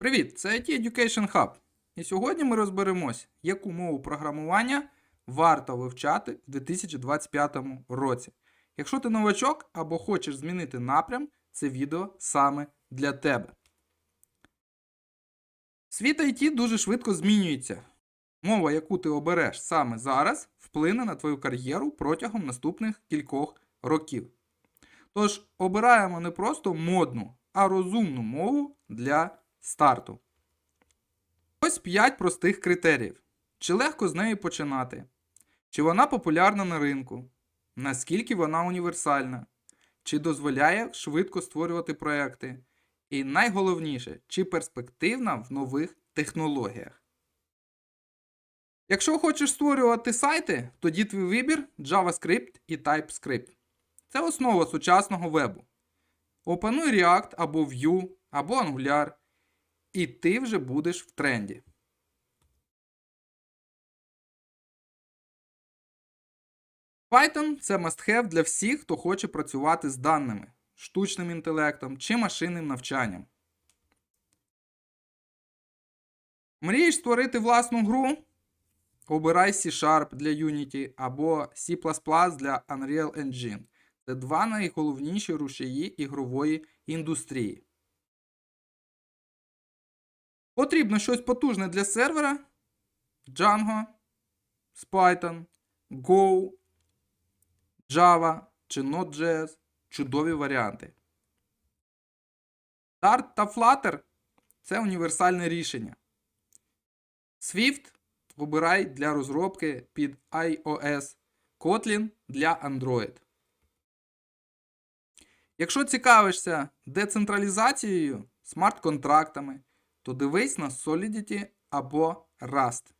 Привіт, це IT Education Hub. І сьогодні ми розберемось, яку мову програмування варто вивчати в 2025 році. Якщо ти новачок або хочеш змінити напрям, це відео саме для тебе. Світ IT дуже швидко змінюється. Мова, яку ти обереш саме зараз, вплине на твою кар'єру протягом наступних кількох років. Тож обираємо не просто модну, а розумну мову для старту. Ось 5 простих критеріїв. Чи легко з нею починати? Чи вона популярна на ринку? Наскільки вона універсальна? Чи дозволяє швидко створювати проекти? І найголовніше, чи перспективна в нових технологіях? Якщо хочеш створювати сайти, тоді твій вибір JavaScript і TypeScript. Це основа сучасного вебу. Опануй React або Vue, або Angular, і ти вже будеш в тренді. Python це must-have для всіх, хто хоче працювати з даними, штучним інтелектом чи машинним навчанням. Мрієш створити власну гру? Обирай C-Sharp для Unity або C для Unreal Engine. Це два найголовніші рушії ігрової індустрії. Потрібно щось потужне для сервера. Django, Python, Go, Java чи Node.js чудові варіанти. Dart та Flutter це універсальне рішення. Swift вибирай для розробки під iOS, Kotlin для Android. Якщо цікавишся децентралізацією, смарт-контрактами, то дивись на Solidity або Rust.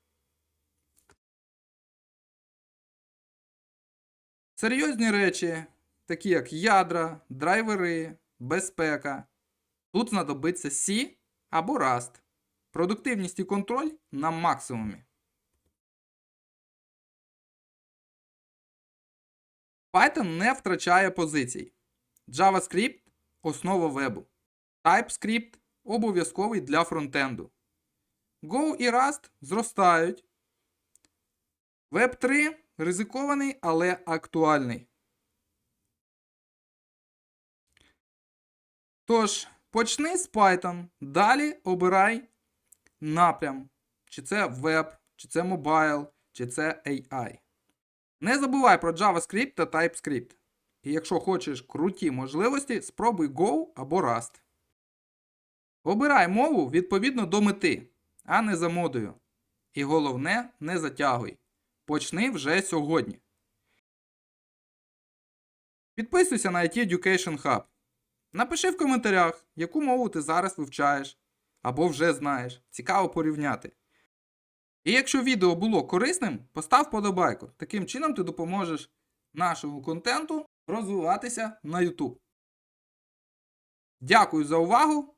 Серйозні речі, такі як ядра, драйвери, безпека. Тут знадобиться C або Rust. Продуктивність і контроль на максимумі. Python не втрачає позицій. JavaScript основа вебу. TypeScript обов'язковий для фронтенду. Go і Rust зростають. Web 3 ризикований, але актуальний. Тож, почни з Python, далі обирай напрям. Чи це веб, чи це мобайл, чи це AI. Не забувай про JavaScript та TypeScript. І якщо хочеш круті можливості, спробуй Go або Rust. Обирай мову відповідно до мети, а не за модою. І головне, не затягуй. Почни вже сьогодні. Підписуйся на IT Education Hub. Напиши в коментарях, яку мову ти зараз вивчаєш або вже знаєш. Цікаво порівняти. І якщо відео було корисним, постав подобайку. Таким чином ти допоможеш нашому контенту розвиватися на YouTube. Дякую за увагу!